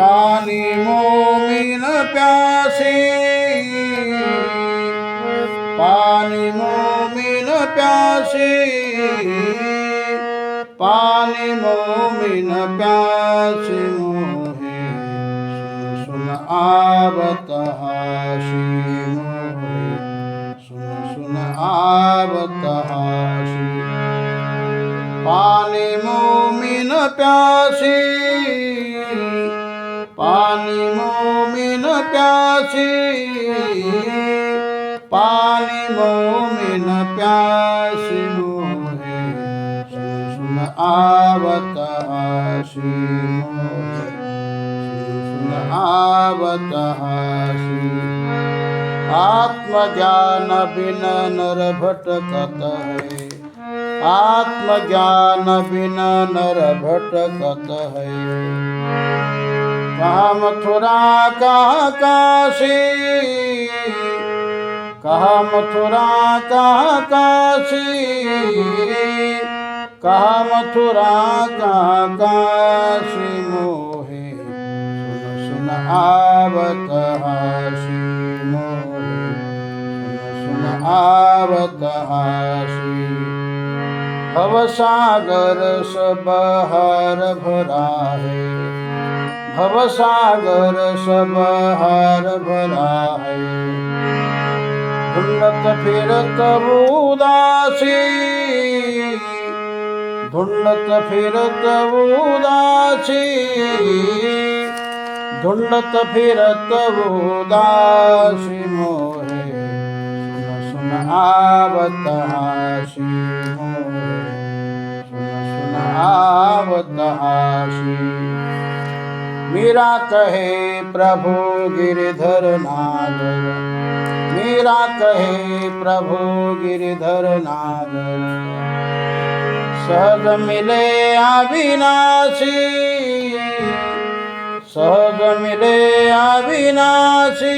पानी मोमिन प्यासी। पानी मोमिन प्यासी। पानी मोमिन प्यासी मोहे। सुन आवत हाशी मोहे। सुन सुन, आवत हाशी पानी मोमिन प्यासी। प्यासी। पानी मोमिन प्यासी, मोहे सुन आवत आशी, मोहे सुन आवत आशी। आत्मज्ञान बिना नर भटकत है। आत्मज्ञान बिना नर भटकत है। कहाँ मथुरा कहाँ काशी कहाँ मथुरा कहाँ काशी कहाँ मथुरा कहाँ काशी मोहे सुन सुन आवत हाशी मोहे सुन सुन आवत हाशी भवसागर सब हर भरा है भवसागर सब हर भरा है ढूंढत फिरत उदासी ढूंढत फिरत उदासी ढूंढत फिरत उदासी मोहे सुन सुन आवत हाशी मोहे सुन सुन आवत हाशी मीरा कहे प्रभु गिरिधर नागर मीरा कहे प्रभु गिरिधर नागर सहज मिले अविनाशी सहज मिले अविनाशी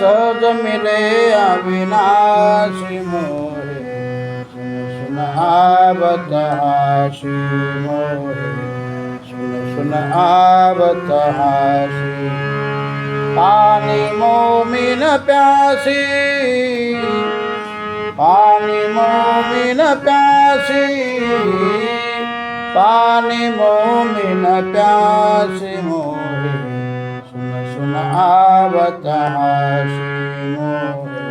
सहज मिले अविनाशी मोरे सुना सुन मोरे। सुन सुन आवत हाशी पानी मोमिन प्यासी पानी मोमिन प्यासी पानी मोमिन प्यासी मोहे सुन सुन आवत हाशी मोहे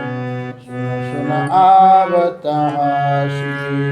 सुन सुन आवत हाशी